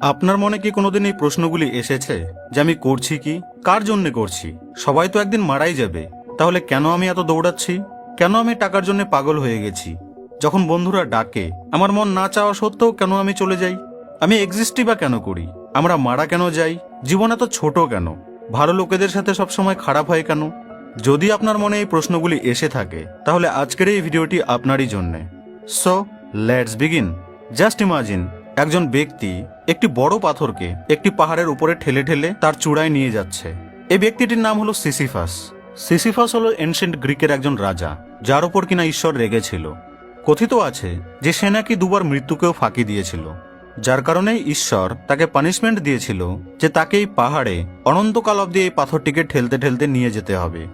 আপনার মনে কি কোনোদিন এই প্রশ্নগুলি এসেছে যে আমি করছি কি? কার জন্য করছি? সবাই তো একদিন মারাই যাবে। তাহলে কেন আমি এত দৌড়াচ্ছি? কেন আমি টাকার জন্য পাগল হয়ে গেছি? যখন বন্ধুরা ডাকে, আমার মন না চাওয়া সত্ত্বেও কেন আমি চলে যাই? আমি এক্সিস্টই বা কেন করি? আমরা মারা কেন যাই? জীবন এত ছোট কেন? ভালো লোকেদের সাথে সবসময় খারাপ হয় কেন? যদি আপনার মনে এই প্রশ্নগুলি এসে থাকে, তাহলে আজকের এই ভিডিওটি আপনারই জন্যে। So let's begin just imagine একজন ব্যক্তি একটি বড় পাথরকে একটি পাহাড়ের উপরে ঠেলে ঠেলে তার চূড়ায় নিয়ে যাচ্ছে। এই ব্যক্তিটির নাম হলো সিসিফাস। সিসিফাস হলো এনশিয়েন্ট গ্রিকের একজন রাজা, যার উপর কিনা ঈশ্বর রেগেছিল কথিত আছে যে সে নাকি দুবার মৃত্যুকেও ফাঁকি দিয়েছিল। যার কারণে ঈশ্বর তাকে পানিশমেন্ট দিয়েছিল যে তাকে এই পাহাড়ে অনন্তকাল অব্দি এই পাথরটিকে ঠেলতে ঠেলতে নিয়ে যেতে হবে।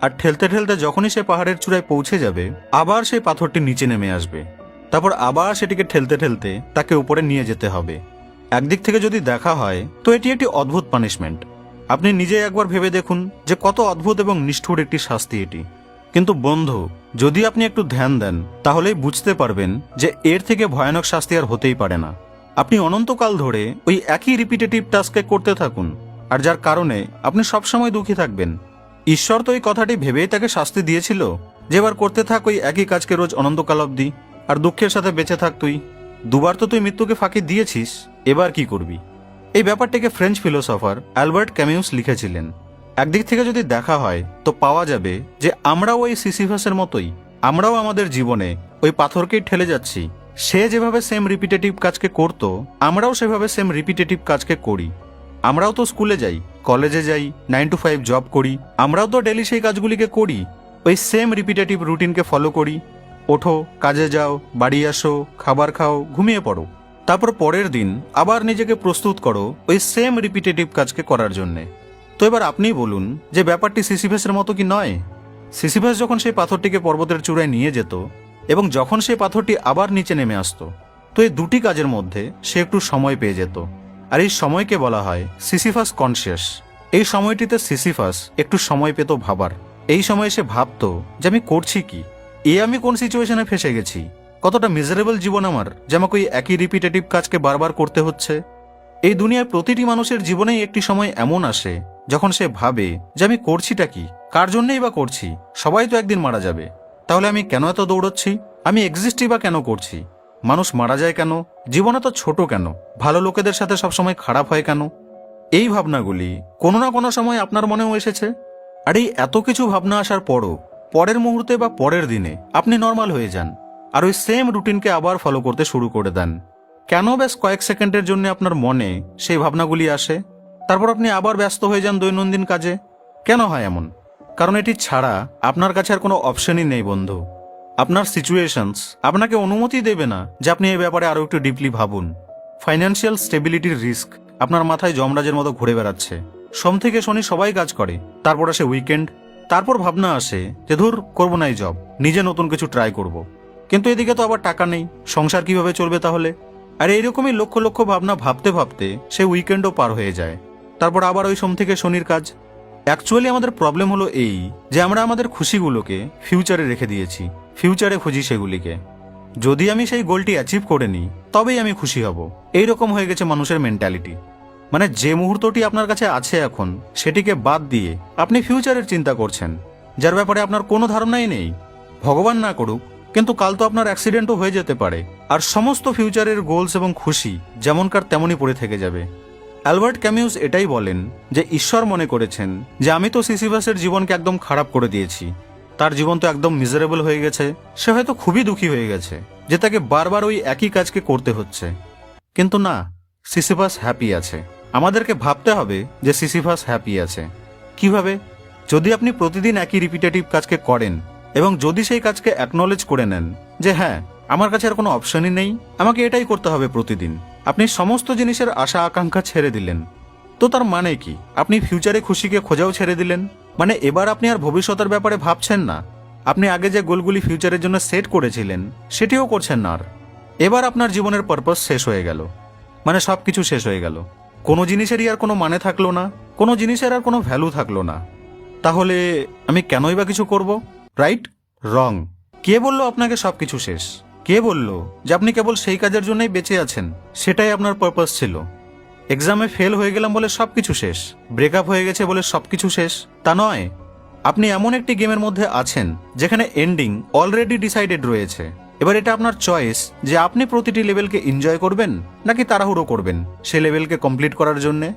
আর ঠেলতে ঠেলতে যখনই সে পাহাড়ের চূড়ায় পৌঁছে যাবে, আবার সেই পাথরটি নিচে নেমে আসবে। তারপর আবার সেটিকে ঠেলতে ঠেলতে তাকে উপরে নিয়ে যেতে হবে। একদিক থেকে যদি দেখা হয়, তো এটি একটি অদ্ভুত পানিশমেন্ট আপনি নিজে একবার ভেবে দেখুন যে কত অদ্ভুত এবং নিষ্ঠুর একটি শাস্তি এটি। কিন্তু বন্ধু, যদি আপনি একটু ধ্যান দেন, তাহলেই বুঝতে পারবেন যে এর থেকে ভয়ানক শাস্তি আর হতেই পারে না। আপনি অনন্তকাল ধরে ওই একই রিপিটেটিভ টাস্কে করতে থাকুন, আর যার কারণে আপনি সবসময় দুঃখী থাকবেন। ঈশ্বর তো এই কথাটি ভেবেই তাকে শাস্তি দিয়েছিল, যে এবার করতে থাক ওই একই কাজকে রোজ অনন্তকাল অবধি। আর দুঃখের সাথে বেঁচে থাক তুই। দুবার তো তুই মৃত্যুকে ফাঁকি দিয়েছিস, এবার কি করবি? এই ব্যাপারটিকে ফ্রেঞ্চ ফিলোসফার অ্যালবার্ট ক্যামিউস লিখেছিলেন। একদিক থেকে যদি দেখা হয়, তো পাওয়া যাবে যে আমরাও ওই সিসিফাসের মতোই। আমরাও আমাদের জীবনে ওই পাথরকেই ঠেলে যাচ্ছি। সে যেভাবে সেম রিপিটেটিভ কাজকে করত, আমরাও সেভাবে সেম রিপিটেটিভ কাজকে করি। আমরাও তো স্কুলে যাই, কলেজে যাই নাইন টু ফাইভ জব করি। আমরাও তো ডেলি সেই কাজগুলিকে করি। ওই সেম রিপিটেটিভ রুটিনকে ফলো করি। ওঠো, কাজে যাও, বাড়ি আসো, খাবার খাও, ঘুমিয়ে পড়ো। তারপর পরের দিন আবার নিজেকে প্রস্তুত করো ওই সেম রিপিটেটিভ কাজকে করার জন্যে। তো এবার আপনিই বলুন যে ব্যাপারটি সিসিফেসের মতো কি নয়? সিসিফেস যখন সেই পাথরটিকে পর্বতের চূড়ায় নিয়ে যেত এবং যখন সেই পাথরটি আবার নিচে নেমে আসতো, তো এই দুটি কাজের মধ্যে সে একটু সময় পেয়ে যেত। আর এই সময়কে বলা হয় সিসিফাস কনসিয়াস। এই সময়টিতে সিসিফাস একটু সময় পেত ভাবার। এই সময়ে সে ভাবতো যে আমি করছি কি? এ আমি কোন সিচুয়েশনে ফেসে গেছি? কতটা মিজারেবল জীবন আমার, যে আমাকে ওই একই রিপিটেটিভ কাজকে বারবার করতে হচ্ছে? এই দুনিয়ার প্রতিটি মানুষের জীবনেই একটি সময় এমন আসে, যখন সে ভাবে যে আমি করছিটা কি, কার জন্যই বা করছি, সবাই তো একদিন মারা যাবে। তাহলে আমি কেন এত দৌড়চ্ছি? আমি এক্সিস্টই বা কেন করছি? মানুষ মারা যায় কেন? জীবন এত ছোট কেন? ভালো লোকেদের সাথে সবসময় খারাপ হয় কেন? এই ভাবনাগুলি কোনো না কোনো সময় আপনার মনেও এসেছে? আর এই এত কিছু ভাবনা আসার পরও পরের মুহূর্তে বা পরের দিনে আপনি নর্মাল হয়ে যান আর ওই সেম রুটিনকে আবার ফলো করতে শুরু করে দেন। কেন ব্যাস কয়েক সেকেন্ডের জন্য আপনার মনে সেই ভাবনাগুলি আসে? তারপর আপনি আবার ব্যস্ত হয়ে যান দৈনন্দিন কাজে? কেন হয় এমন? কারণ এটি ছাড়া আপনার কাছে আর কোনো অপশনই নেই বন্ধু। আপনার সিচুয়েশনস আপনাকে অনুমতি দেবে না যে আপনি এই ব্যাপারে আরও একটু ডিপলি ভাবুন। ফাইন্যান্সিয়াল স্টেবিলিটির রিস্ক আপনার মাথায় যমরাজের মতো ঘুরে বেড়াচ্ছে। সোম থেকে শনি সবাই কাজ করে, তারপর আসে উইকেন্ড তারপর ভাবনা আসে যে ধুর, করব না এই জব নিজে নতুন কিছু ট্রাই করব। কিন্তু এদিকে তো আবার টাকা নেই, সংসার কীভাবে চলবে তাহলে? আর এইরকমই লক্ষ লক্ষ ভাবনা ভাবতে ভাবতে সে উইকেন্ডও পার হয়ে যায়। তারপর আবার ওই সোম থেকে শনির কাজ। অ্যাকচুয়ালি আমাদের প্রবলেম হলো এই যে আমরা আমাদের খুশিগুলোকে ফিউচারে রেখে দিয়েছি ফিউচারে খুঁজি সেগুলিকে। যদি আমি সেই গোলটি অ্যাচিভ করে নিই, তবেই আমি খুশি হব। এইরকম হয়ে গেছে মানুষের মেন্টালিটি মানে যে মুহূর্তটি আপনার কাছে আছে এখন, সেটিকে বাদ দিয়ে আপনি ফিউচারের চিন্তা করছেন, যার ব্যাপারে আপনার কোনো ধারণাই নেই। ভগবান না করুক, কিন্তু কাল তো আপনার অ্যাক্সিডেন্টও হয়ে যেতে পারে। আর সমস্ত ফিউচারের গোলস এবং খুশি যেমনকার তেমনই পড়ে থেকে যাবে। অ্যালবার্ট ক্যামিউস এটাই বলেন যে ঈশ্বর মনে করেছেন যে আমি তো সিসিভাসের জীবনকে একদম খারাপ করে দিয়েছি। তার জীবন তো একদম মিজারেবল হয়ে গেছে। সে হয়তো খুবই দুঃখী হয়ে গেছে যে তাকে বারবার ওই একই কাজকে করতে হচ্ছে। কিন্তু না সিসিভাস হ্যাপি আছে। আমাদেরকে ভাবতে হবে যে সিসিভাস হ্যাপি আছে। কীভাবে? যদি আপনি প্রতিদিন একই রিপিটেটিভ কাজকে করেন এবং যদি সেই কাজকে অ্যাকনোলেজ করে নেন যে হ্যাঁ আমার কাছে আর কোনো অপশনই নেই, আমাকে এটাই করতে হবে প্রতিদিন। আপনি সমস্ত জিনিসের আশা আকাঙ্ক্ষা ছেড়ে দিলেন। তো তার মানে কি? আপনি ফিউচারে খুশিকে খোঁজাও ছেড়ে দিলেন? মানে এবার আপনি আর ভবিষ্যতের ব্যাপারে ভাবছেন না? আপনি আগে যে গোলগুলি ফিউচারের জন্য সেট করেছিলেন, সেটিও করছেন না আর। এবার আপনার জীবনের পারপাস শেষ হয়ে গেল। মানে সব কিছু শেষ হয়ে গেল। কোনো জিনিসেরই আর কোনো মানে থাকল না, কোনো জিনিসের আর কোনো ভ্যালু থাকল না। তাহলে আমি কেনই বা কিছু করব? রাইট রং কে বলল আপনাকে সব কিছু শেষ? কে বলল যে আপনি কেবল সেই কাজের জন্যই বেঁচে আছেন? সেটাই আপনার পারপাস ছিল। এক্সামে ফেল হয়ে গেলাম বলে সব কিছু শেষ। ব্রেকআপ হয়ে গেছে বলে সব কিছু শেষ। তা নয়, আপনি এমন একটি গেমের মধ্যে আছেন, যেখানে এন্ডিং অলরেডি ডিসাইডেড রয়েছে। এবার এটা আপনার চয়েস যে আপনি প্রতিটি লেভেলকে এনজয় করবেন নাকি তাড়াহুড়ো করবেন সে লেভেলকে কমপ্লিট করার জন্যে।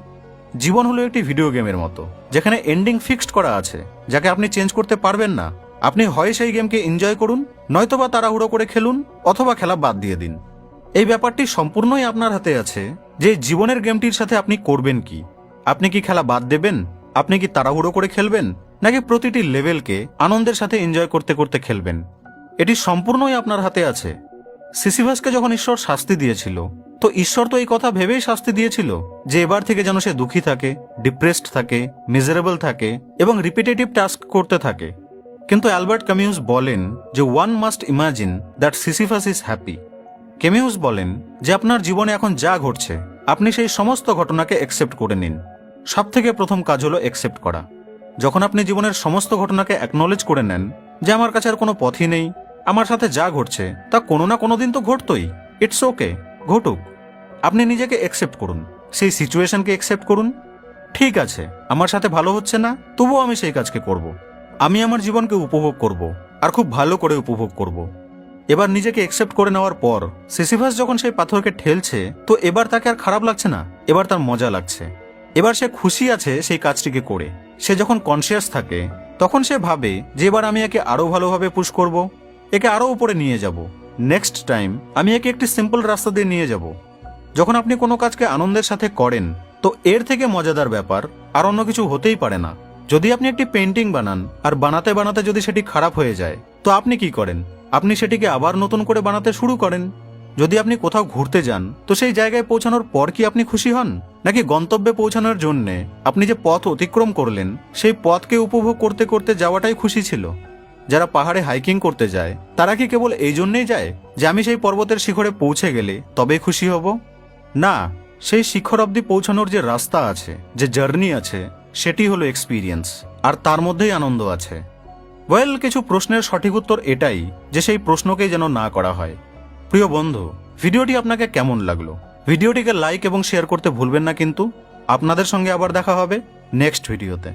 জীবন হলো একটি ভিডিও গেমের মতো, যেখানে এন্ডিং ফিক্সড করা আছে, যাকে আপনি চেঞ্জ করতে পারবেন না। আপনি হয় সেই গেমকে এনজয় করুন, নয়তোবা তাড়াহুড়ো করে খেলুন, অথবা খেলা বাদ দিয়ে দিন। এই ব্যাপারটি সম্পূর্ণই আপনার হাতে আছে যে জীবনের গেমটির সাথে আপনি করবেন কি। আপনি কি খেলা বাদ দেবেন? আপনি কি তাড়াহুড়ো করে খেলবেন? নাকি প্রতিটি লেভেলকে আনন্দের সাথে এনজয় করতে করতে খেলবেন? এটি সম্পূর্ণই আপনার হাতে আছে। সিসিভাসকে যখন ঈশ্বর শাস্তি দিয়েছিল, তো ঈশ্বর তো এই কথা ভেবেই শাস্তি দিয়েছিল যে এবার থেকে যেন সে দুঃখী থাকে ডিপ্রেসড থাকে মিজারেবল থাকে এবং রিপিটেটিভ টাস্ক করতে থাকে। কিন্তু অ্যালবার্ট কামিউস বলেন যে one must imagine that Sisyphus is happy Camus বলেন যে আপনার জীবনে এখন যা ঘটছে, আপনি সেই সমস্ত ঘটনাকে অ্যাকসেপ্ট করে নিন। সব থেকে প্রথম কাজ হলো অ্যাকসেপ্ট করা। যখন আপনি জীবনের সমস্ত ঘটনাকে অ্যাকনোলেজ করে নেন যে আমার কাছে আর কোনো পথই নেই আমার সাথে যা ঘটছে, তা কোনো না কোনো দিন তো ঘটতই। ইটস ওকে ঘটুক। আপনি নিজেকে অ্যাকসেপ্ট করুন, সেই সিচুয়েশনকে অ্যাকসেপ্ট করুন। ঠিক আছে, আমার সাথে ভালো হচ্ছে না, তবুও আমি সেই কাজকে করব। আমি আমার জীবনকে উপভোগ করব, আর খুব ভালো করে উপভোগ করব। এবার নিজেকে অ্যাকসেপ্ট করে নেওয়ার পর সিসিভাস যখন সেই পাথরকে ঠেলছে, তো এবার তাকে আর খারাপ লাগছে না, এবার তার মজা লাগছে। এবার সে খুশি আছে সেই কাজটিকে করে। সে যখন কনসিয়াস থাকে, তখন সে ভাবে, যে এবার আমি একে আরও ভালোভাবে পুশ করব একে আরও উপরে নিয়ে যাব। নেক্সট টাইম আমি একে একটি সিম্পল রাস্তা দিয়ে নিয়ে যাব। যখন আপনি কোনো কাজকে আনন্দের সাথে করেন, তো এর থেকে মজাদার ব্যাপার, আর অন্য কিছু হতেই পারে না। যদি আপনি একটি পেন্টিং বানান, আর বানাতে বানাতে যদি সেটি খারাপ হয়ে যায়, তো আপনি কি করেন? আপনি সেটিকে আবার নতুন করে বানাতে শুরু করেন? যদি আপনি কোথাও ঘুরতে যান, তো সেই জায়গায় পৌঁছানোর পর কি আপনি খুশি হন? নাকি গন্তব্যে পৌঁছানোর জন্যে আপনি যে পথ অতিক্রম করলেন, সেই পথকে উপভোগ করতে করতে যাওয়াটাই খুশি ছিল? যারা পাহাড়ে হাইকিং করতে যায়, তারা কি কেবল এই জন্যেই যায় যে আমি সেই পর্বতের শিখরে পৌঁছে গেলে তবেই খুশি হব? না, সেই শিখর অবধি পৌঁছানোর যে রাস্তা আছে, যে জার্নি আছে, সেটি হলো এক্সপিরিয়েন্স আর তার মধ্যেই আনন্দ আছে। ওয়েল কিছু প্রশ্নের সঠিক উত্তর এটাই যে সেই প্রশ্নকেই যেন না করা হয়। প্রিয় বন্ধু ভিডিওটি আপনাকে কেমন লাগল? ভিডিওটিকে লাইক এবং শেয়ার করতে ভুলবেন না কিন্তু। আপনাদের সঙ্গে আবার দেখা হবে নেক্সট ভিডিওতে